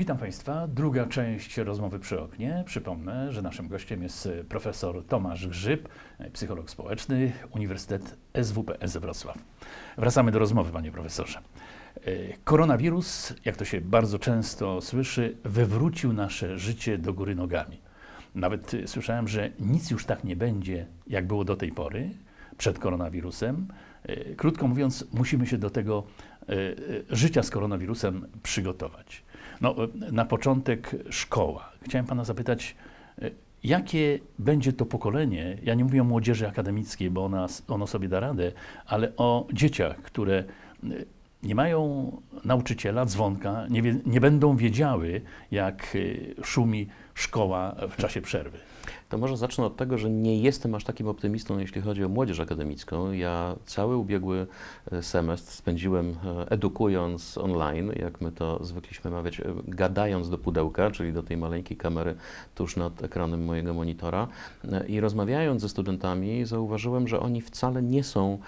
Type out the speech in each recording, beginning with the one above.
Witam Państwa. Druga część rozmowy przy oknie. Przypomnę, że naszym gościem jest e, profesor Tomasz Grzyb, e, psycholog społeczny, Uniwersytet SWPS Wrocław. Wracamy do rozmowy, panie profesorze. E, Koronawirus, jak to się bardzo często słyszy, wywrócił nasze życie do góry nogami. Nawet słyszałem, że nic już tak nie będzie, jak było do tej pory, przed koronawirusem. Krótko mówiąc, musimy się do tego życia z koronawirusem przygotować. No, na początek szkoła. Chciałem pana zapytać, e, jakie będzie to pokolenie, ja nie mówię o młodzieży akademickiej, bo ona, ono sobie da radę, ale o dzieciach, które e, nie mają nauczyciela, dzwonka, nie, nie będą wiedziały, jak e, szumi szkoła w czasie przerwy. To może zacznę od tego, że nie jestem aż takim optymistą, jeśli chodzi o młodzież akademicką. Ja cały ubiegły e, semestr spędziłem e, edukując online, jak my to zwykliśmy mawiać, e, gadając do pudełka, czyli do tej maleńkiej kamery tuż nad ekranem mojego monitora. I rozmawiając ze studentami, zauważyłem, że oni wcale nie są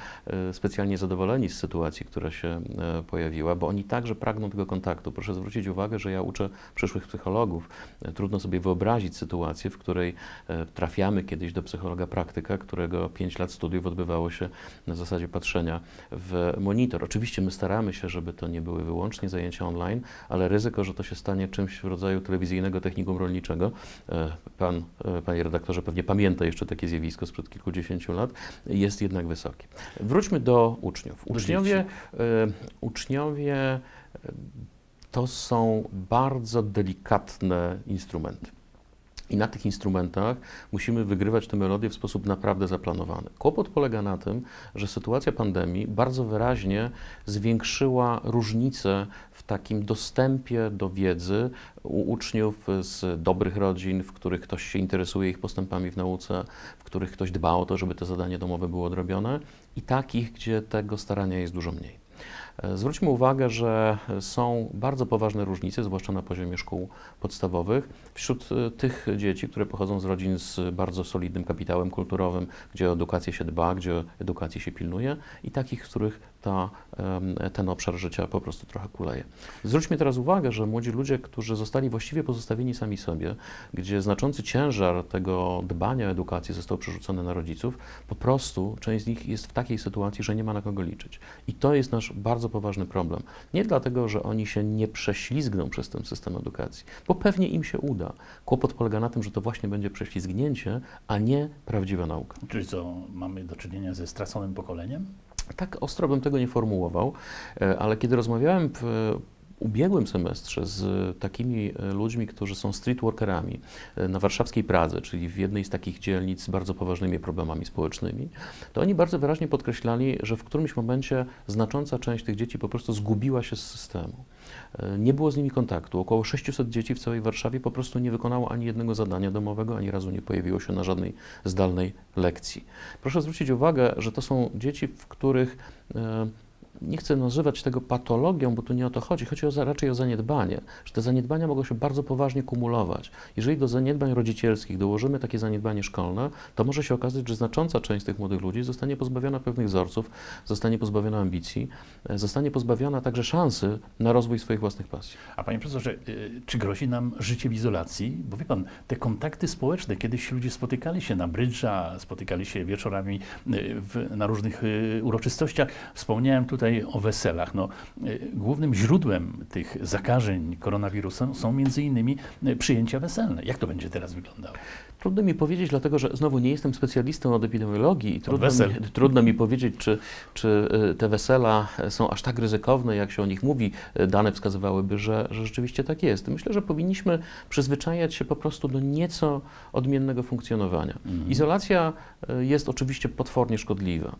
specjalnie zadowoleni z sytuacji, która się pojawiła, bo oni także pragną tego kontaktu. Proszę zwrócić uwagę, że ja uczę przyszłych psychologów. Trudno sobie wyobrazić sytuację, w której e, trafiamy kiedyś do psychologa praktyka, którego 5 lat studiów odbywało się na zasadzie patrzenia w monitor. Oczywiście my staramy się, żeby to nie były wyłącznie zajęcia online, ale ryzyko, że to się stanie czymś w rodzaju telewizyjnego technikum rolniczego, e, pan, e, panie redaktorze, pewnie pamięta jeszcze takie zjawisko sprzed kilkudziesięciu lat, jest jednak wysokie. Wróćmy do uczniów. Uczniowie, uczniowie to są bardzo delikatne instrumenty. I na tych instrumentach musimy wygrywać te melodie w sposób naprawdę zaplanowany. Kłopot polega na tym, że sytuacja pandemii bardzo wyraźnie zwiększyła różnice w takim dostępie do wiedzy u uczniów z dobrych rodzin, w których ktoś się interesuje ich postępami w nauce, w których ktoś dba o to, żeby te zadanie domowe było odrobione, i takich, gdzie tego starania jest dużo mniej. E, Zwróćmy uwagę, że są bardzo poważne różnice, zwłaszcza na poziomie szkół podstawowych, wśród e, tych dzieci, które pochodzą z rodzin z bardzo solidnym kapitałem kulturowym, gdzie o edukację się dba, gdzie o edukację się pilnuje, i takich, których ta, ten obszar życia po prostu trochę kuleje. Zwróćmy teraz uwagę, że młodzi ludzie, którzy zostali właściwie pozostawieni sami sobie, gdzie znaczący ciężar tego dbania o edukację został przerzucony na rodziców, po prostu część z nich jest w takiej sytuacji, że nie ma na kogo liczyć. I to jest nasz bardzo poważny problem. Nie dlatego, że oni się nie prześlizgną przez ten system edukacji, bo pewnie im się uda. Kłopot polega na tym, że to właśnie będzie prześlizgnięcie, a nie prawdziwa nauka. Czyli co, mamy do czynienia ze straconym pokoleniem? Tak ostro bym tego nie formułował, e, ale kiedy rozmawiałem ubiegłym semestrze z takimi e, ludźmi, którzy są streetworkerami e, na warszawskiej Pradze, czyli w jednej z takich dzielnic z bardzo poważnymi problemami społecznymi, to oni bardzo wyraźnie podkreślali, że w którymś momencie znacząca część tych dzieci po prostu zgubiła się z systemu. E, Nie było z nimi kontaktu. Około 600 dzieci w całej Warszawie po prostu nie wykonało ani jednego zadania domowego, ani razu nie pojawiło się na żadnej zdalnej lekcji. Proszę zwrócić uwagę, że to są dzieci, w których nie chcę nazywać tego patologią, bo tu nie o to chodzi. Chodzi o, raczej o zaniedbanie, że te zaniedbania mogą się bardzo poważnie kumulować. Jeżeli do zaniedbań rodzicielskich dołożymy takie zaniedbanie szkolne, to może się okazać, że znacząca część tych młodych ludzi zostanie pozbawiona pewnych wzorców, zostanie pozbawiona ambicji, e, zostanie pozbawiona także szansy na rozwój swoich własnych pasji. A panie profesorze, y, czy grozi nam życie w izolacji? Bo wie pan, te kontakty społeczne, kiedyś ludzie spotykali się na brydża, spotykali się wieczorami y, w, na różnych uroczystościach. Wspomniałem tutaj o weselach. No, y, głównym źródłem tych zakażeń koronawirusem są między innymi y, przyjęcia weselne. Jak to będzie teraz wyglądało? Trudno mi powiedzieć, dlatego że znowu nie jestem specjalistą od epidemiologii i trudno mi, trudno mi powiedzieć, czy, czy y, te wesela są aż tak ryzykowne, jak się o nich mówi. Y, Dane wskazywałyby, że, że rzeczywiście tak jest. Myślę, że powinniśmy przyzwyczajać się po prostu do nieco odmiennego funkcjonowania. Izolacja y, jest oczywiście potwornie szkodliwa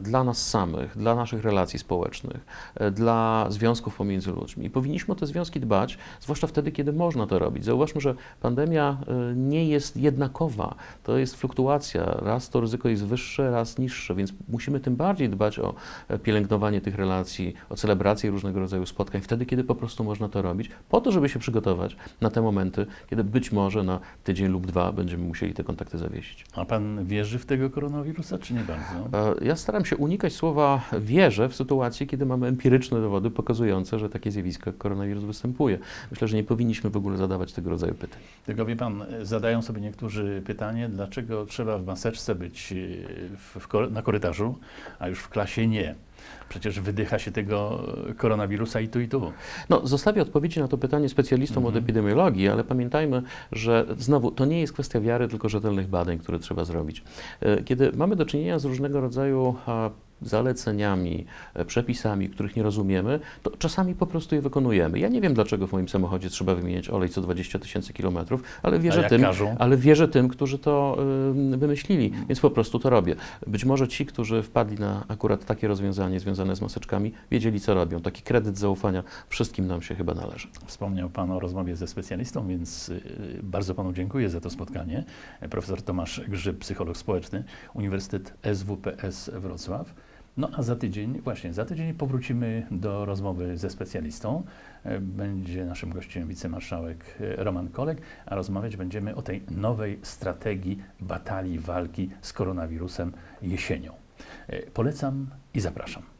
dla nas samych, dla naszych relacji społecznych, dla związków pomiędzy ludźmi. I powinniśmy o te związki dbać, zwłaszcza wtedy, kiedy można to robić. Zauważmy, że pandemia nie jest jest jednakowa. To jest fluktuacja. Raz to ryzyko jest wyższe, raz niższe, więc musimy tym bardziej dbać o e, pielęgnowanie tych relacji, o celebrację różnego rodzaju spotkań, wtedy, kiedy po prostu można to robić, po to, żeby się przygotować na te momenty, kiedy być może na tydzień lub dwa będziemy musieli te kontakty zawiesić. A pan wierzy w tego koronawirusa, czy nie bardzo? E, Ja staram się unikać słowa wierzę w sytuacji, kiedy mamy empiryczne dowody pokazujące, że takie zjawisko jak koronawirus występuje. Myślę, że nie powinniśmy w ogóle zadawać tego rodzaju pytań. Tylko wie pan, zadają sobie niektórzy pytanie, dlaczego trzeba w maseczce być e, w, w, na korytarzu, a już w klasie nie. Przecież wydycha się tego koronawirusa i tu, i tu. No, zostawię odpowiedzi na to pytanie specjalistom od Mhm. epidemiologii, ale pamiętajmy, że znowu to nie jest kwestia wiary, tylko rzetelnych badań, które trzeba zrobić. E, Kiedy mamy do czynienia z różnego rodzaju zaleceniami, e, przepisami, których nie rozumiemy, to czasami po prostu je wykonujemy. Ja nie wiem, dlaczego w moim samochodzie trzeba wymieniać olej co 20 tysięcy kilometrów, ale wierzę tym, każą? ale wierzę tym, którzy to y, wymyślili, więc po prostu to robię. Być może ci, którzy wpadli na akurat takie rozwiązanie związane z maseczkami, wiedzieli, co robią. Taki kredyt zaufania wszystkim nam się chyba należy. Wspomniał Pan o rozmowie ze specjalistą, więc y, bardzo Panu dziękuję za to spotkanie. Profesor Tomasz Grzyb, psycholog społeczny, Uniwersytet SWPS Wrocław. No a za tydzień, właśnie za tydzień powrócimy do rozmowy ze specjalistą. E, Będzie naszym gościem wicemarszałek e, Roman Kolek, a rozmawiać będziemy o tej nowej strategii batalii walki z koronawirusem jesienią. E, Polecam i zapraszam.